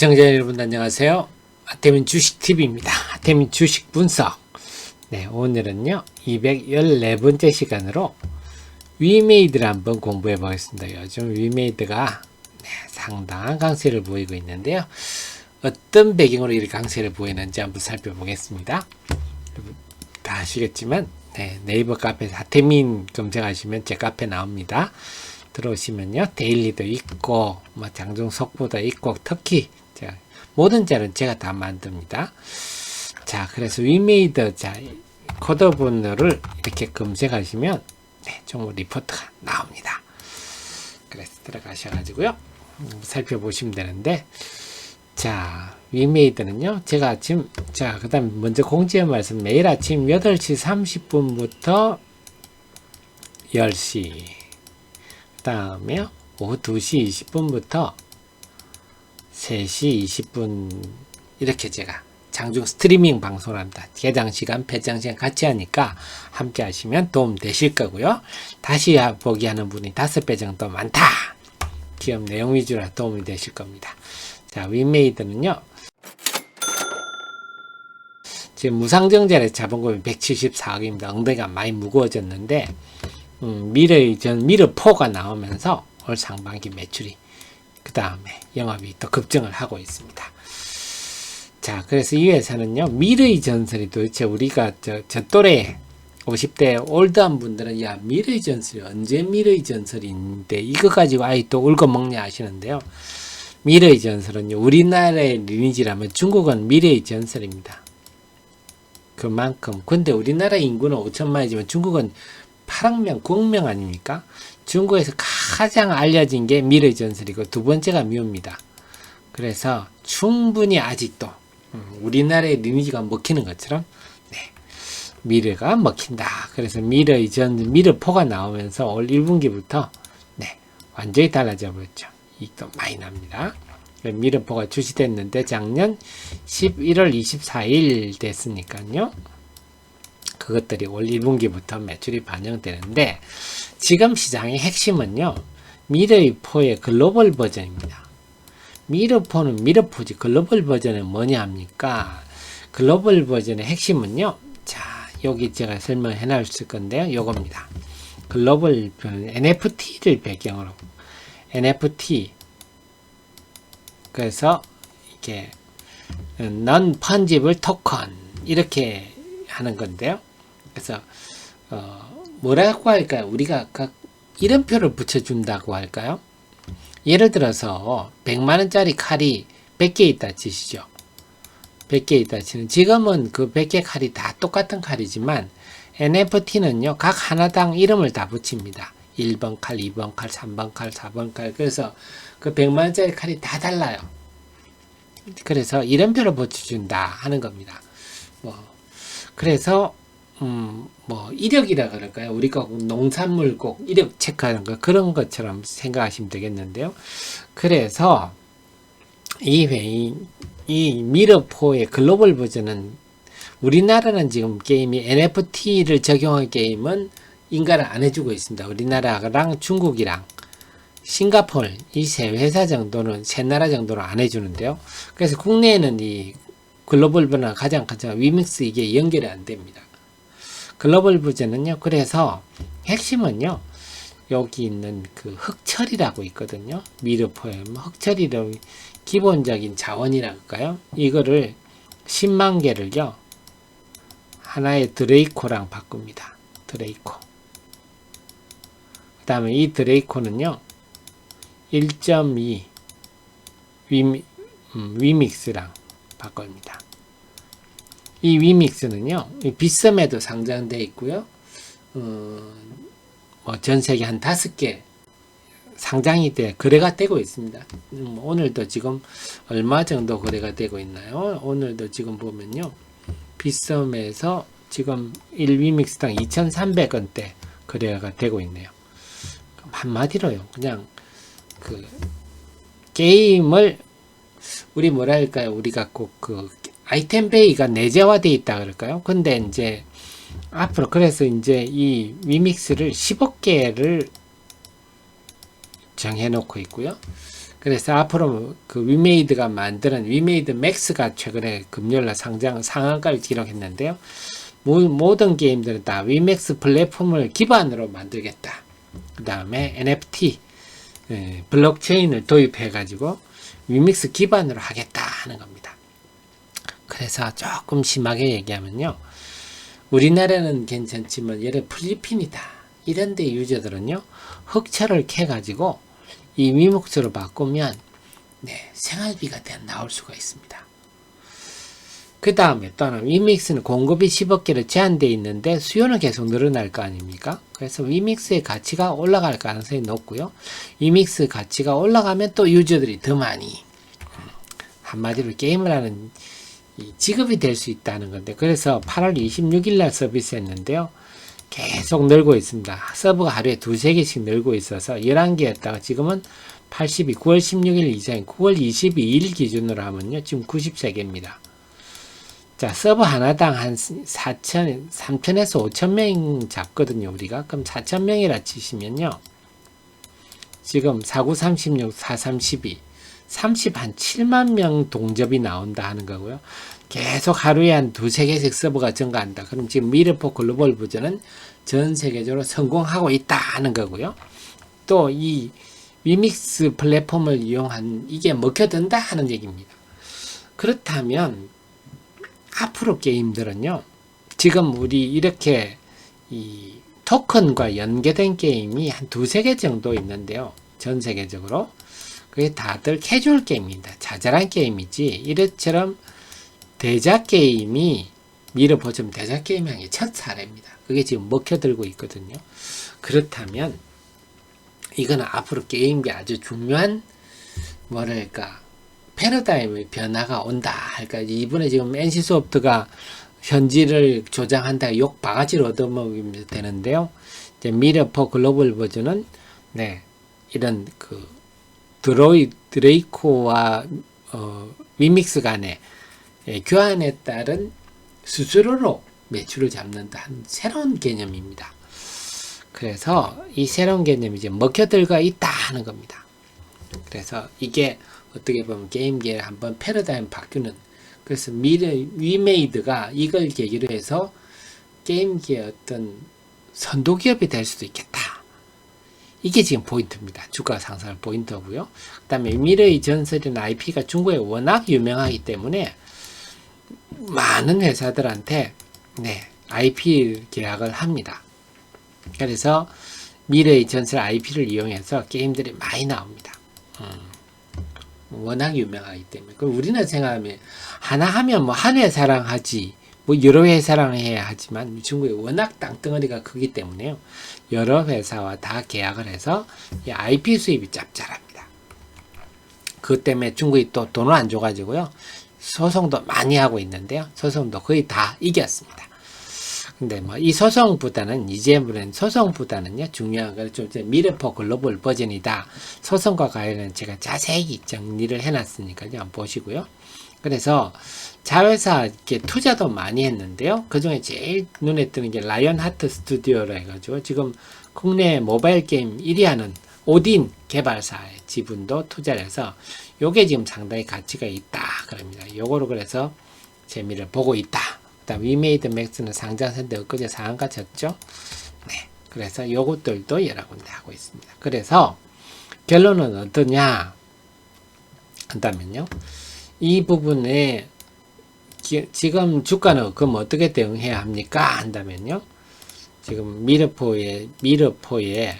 시청자 여러분 안녕하세요. 아태민 주식TV입니다. 아태민 주식 분석. 네, 오늘은요, 214번째 시간으로 위메이드를 한번 공부해 보겠습니다. 요즘 위메이드가 네, 상당한 강세를 보이고 있는데요. 어떤 배경으로 이 강세를 보이는지 한번 살펴보겠습니다. 다 아시겠지만, 네, 네이버 카페에서 아태민 검색하시면 제 카페 나옵니다. 들어오시면요 데일리도 있고 뭐 장중 속보도 있고 특히 제가 모든 자료는 제가 다 만듭니다. 자 그래서 위메이드 자 코드 번호를 이렇게 검색하시면 네, 종목 리포트가 나옵니다. 그래서 들어가셔가지고요. 음, 살펴보시면 되는데 자 위메이드는요 제가 지금 자 그 다음 먼저 공지의 말씀 매일 아침 8시 30분부터 10시 그 다음에 오후 2시 20분부터 3시 20분 이렇게 제가 장중 스트리밍 방송을 합니다. 개장 시간, 폐장 시간 같이 하니까 함께 하시면 도움 되실 거고요. 다시 보기 하는 분이 다섯 배 정도 많다. 기업 내용 위주로 도움이 되실 겁니다. 자, 윈메이드는요. 지금 무상증자를 자본금이 174억입니다. 엉덩이가 많이 무거워졌는데 음, 미래 전 미르 4가 나오면서 올 상반기 매출이 그 다음에 영업이 또 급증을 하고 있습니다. 자, 그래서 이 회사는요, 미래의 전설이 도대체 우리가 저, 저 또래 50대 올드한 분들은 야, 미래의 전설이 언제 미래의 전설인데 이거 가지고 아이 또 울고 먹냐 하시는데요. 미래의 전설은요, 우리나라의 리니지라면 중국은 미래의 전설입니다. 그만큼. 근데 우리나라 인구는 5천만이지만 중국은 8억명, 9억명 아닙니까? 중국에서 가장 알려진 게 미래 전설이고 두 번째가 묘입니다. 그래서 충분히 아직도 음, 우리나라의 리니지가 먹히는 것처럼 네, 미래가 먹힌다. 그래서 미래 전 미래 포가 나오면서 올 1분기부터 네, 완전히 달라져 버렸죠. 이익도 많이 납니다. 미르포가 출시됐는데 작년 11월 24일 됐으니까요. 그것들이 올 1분기부터 매출이 반영되는데 지금 시장의 핵심은요. 미래포의 글로벌 버전입니다. 미르포는 미르포지 글로벌 버전은 뭐냐 합니까? 글로벌 버전의 핵심은요. 자, 여기 제가 설명해 놨을 건데요. 요겁니다. 글로벌 NFT를 배경으로 NFT 그래서 이게 non fungible token 이렇게 하는 건데요. 그래서 어, 뭐라고 할까요? 우리가 각 이름표를 붙여준다고 할까요? 예를 들어서 100만원짜리 칼이 100개 있다 치시죠. 100개 있다 치는 지금은 그 100개 칼이 다 똑같은 칼이지만 NFT는요 각 하나당 이름을 다 붙입니다. 1번 칼, 2번 칼, 3번 칼, 4번 칼 그래서 그 100만원짜리 칼이 다 달라요. 그래서 이름표를 붙여준다 하는 겁니다. 뭐 그래서 음, 뭐 이력이라 그럴까요? 우리가 농산물 꼭 이력 체크하는 거 그런 것처럼 생각하시면 되겠는데요. 그래서 이 회의 이 미러포의 글로벌 버전은 우리나라는 지금 게임이 NFT를 적용한 게임은 인가를 안 해주고 있습니다. 우리나라랑 중국이랑 싱가폴 이 세 회사 정도는 세 나라 정도는 안 해주는데요. 그래서 국내에는 이 글로벌 버전 가장 가장 위믹스 이게 연결이 안 됩니다. 글로벌 부제는요. 그래서 핵심은요. 여기 있는 그 흑철이라고 있거든요. 미르포엠 흑철이로 기본적인 자원이라 할까요? 이거를 10만 개를요. 하나의 드레이코랑 바꿉니다. 드레이코. 그 다음에 이 드레이코는요. 1.2 위미, 음, 위믹스랑 바꿉니다. 이 위믹스는요, 비썸에도 상장되어 있고요, 어, 뭐전 세계 한 다섯 개 상장이 돼 거래가 되고 있습니다. 음, 오늘도 지금 얼마 정도 거래가 되고 있나요? 오늘도 지금 보면요, 비썸에서 지금 1위믹스당 2,300원대 거래가 되고 있네요. 한마디로요, 그냥 그 게임을 우리 뭐랄까요? 우리가 꼭 그 아이템 베이가 내재화되어 있다 그럴까요? 근데 이제 앞으로 그래서 이제 이 위믹스를 10억 개를 정해 놓고 있고요. 그래서 앞으로 그 위메이드가 만드는 위메이드 맥스가 최근에 금요일날 상장 상한가를 기록했는데요. 모, 모든 게임들은 다 위맥스 플랫폼을 기반으로 만들겠다. 그 다음에 NFT 예, 블록체인을 도입해 가지고 위믹스 기반으로 하겠다 하는 겁니다. 그래서 조금 심하게 얘기하면요. 우리나라는 괜찮지만 예를 필리핀이다. 이런 데 유저들은요. 흑철을 캐 가지고 이 위목수로 바꾸면 네, 생활비가 대 나올 수가 있습니다. 그 다음에 또는 위믹스는 공급이 10억 개로 제한되어 있는데 수요는 계속 늘어날 거 아닙니까? 그래서 위믹스의 가치가 올라갈 가능성이 높고요. 위믹스 가치가 올라가면 또 유저들이 더 많이 음, 한마디로 게임을 하는 이 직업이 될 수 있다는 건데 그래서 8월 26일 날 서비스 했는데요. 계속 늘고 있습니다. 서버가 하루에 두세 개씩 늘고 있어서 11개였다가 지금은 82, 9월 16일 이상인 9월 22일 기준으로 하면요. 지금 93개입니다. 자, 서버 하나당 한 4천, 3천에서 5천 명 잡거든요, 우리가. 그럼 4천 명이라 치시면요. 지금 4936, 4312, 30, 한 7만 명 동접이 나온다 하는 거고요. 계속 하루에 한 두세 개씩 서버가 증가한다. 그럼 지금 미르포 글로벌 버전은 전 세계적으로 성공하고 있다 하는 거고요. 또 이 위믹스 플랫폼을 이용한 이게 먹혀든다 하는 얘기입니다. 그렇다면 앞으로 게임들은요. 지금 우리 이렇게 이 토큰과 연계된 게임이 한 두세 개 정도 있는데요. 전 세계적으로. 그게 다들 캐주얼 게임입니다. 자잘한 게임이지. 이것처럼 대작 게임이 밀어보자면 대작 게임 향의 첫 사례입니다. 그게 지금 먹혀들고 있거든요. 그렇다면 이거는 앞으로 게임기 아주 중요한 뭐랄까 패러다임의 변화가 온다 할까 이번에 지금 NC 소프트가 현지를 조장한다 욕 바가지를 얻어먹으면 되는데요. 이제 미러퍼 글로벌 버전은 네 이런 그 드로이 드레이코와 어, 미믹스 간의 예, 교환에 따른 수수료로 매출을 잡는다는 새로운 개념입니다. 그래서 이 새로운 개념이 이제 먹혀들고 있다 하는 겁니다. 그래서 이게 어떻게 보면 게임계에 한번 패러다임 바뀌는 그래서 미래 위메이드가 이걸 계기로 해서 게임계의 어떤 선도 기업이 될 수도 있겠다. 이게 지금 포인트입니다. 주가 상승 포인트고요. 그 다음에 미래의 전설이나 IP가 중국에 워낙 유명하기 때문에 많은 회사들한테 네, IP 계약을 합니다. 그래서 미래의 전설 IP를 이용해서 게임들이 많이 나옵니다. 음. 워낙 유명하기 때문에. 그 우리는 생각하면 하나 하면 뭐 한 회사랑 하지 뭐 여러 회사랑 해야 하지만 중국이 워낙 땅덩어리가 크기 때문에요. 여러 회사와 다 계약을 해서 이 IP 수입이 짭짤합니다. 그 때문에 중국이 또 돈을 안 줘가지고요. 소송도 많이 하고 있는데요. 소송도 거의 다 이겼습니다. 근데 뭐 이 소송보다는 이제부는 소송보다는요 중요한 건좀 미래포 글로벌 버전이다. 소송과 관련은 제가 자세히 정리를 해놨으니까요 한번 보시고요. 그래서 자회사 이렇게 투자도 많이 했는데요. 그 중에 제일 눈에 뜨는 게 라이언 하트 스튜디오로 해가지고 지금 국내 모바일 게임 1위 하는 오딘 개발사의 지분도 투자를 해서 요게 지금 상당히 가치가 있다. 그럽니다. 요거로 그래서 재미를 보고 있다. 다음 위메이드 맥스는 상장했는데 엊그제 상한가 쳤죠. 네. 그래서 요것들도 여러 군데 하고 있습니다. 그래서 결론은 어떠냐? 한다면요. 이 부분에 기, 지금 주가는 그럼 어떻게 대응해야 합니까? 한다면요. 지금 미르포에 미르포에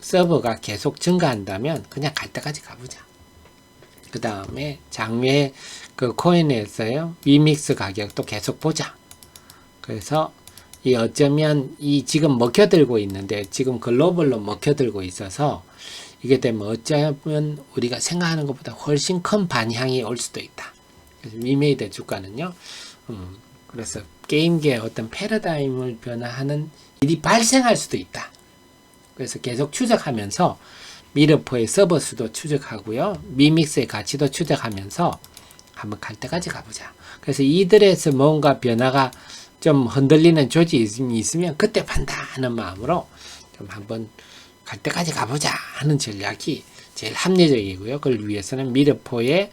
서버가 계속 증가한다면 그냥 갈 때까지 가보자. 그 다음에 장외 그 코인에서요 위믹스 가격도 계속 보자. 그래서 이 어쩌면 이 지금 먹혀들고 있는데 지금 글로벌로 먹혀들고 있어서 이게 되면 어쩌면 우리가 생각하는 것보다 훨씬 큰 반향이 올 수도 있다. 그래서 위메이드 주가는요. 음, 그래서 게임계의 어떤 패러다임을 변화하는 일이 발생할 수도 있다. 그래서 계속 추적하면서 미르포의 서버 수도 추적하고요. 미믹스의 가치도 추적하면서 한번 갈 때까지 가보자. 그래서 이들에서 뭔가 변화가 좀 흔들리는 조직이 있으면 그때 판다 하는 마음으로 좀 한번 갈 때까지 가보자 하는 전략이 제일 합리적이고요. 그걸 위해서는 미르포의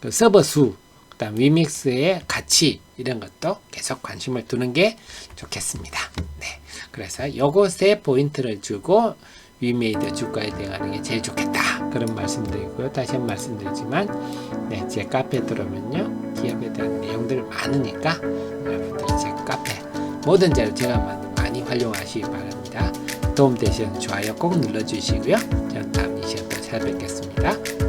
그 서버 수, 그 다음 위믹스의 가치 이런 것도 계속 관심을 두는 게 좋겠습니다. 네, 그래서 요것에 포인트를 주고 위메이드 주가에 대응하는 게 제일 좋겠다 그런 말씀드리고요. 다시 한 번 말씀드리지만 네, 제 카페에 들어오면요 기업에 대한 내용들 많으니까 여러분들이 제 카페 모든 자료 제가 많이 활용하시기 바랍니다. 도움 되시는 좋아요 꼭 눌러주시고요. 저는 다음 이 시간 또 찾아뵙겠습니다.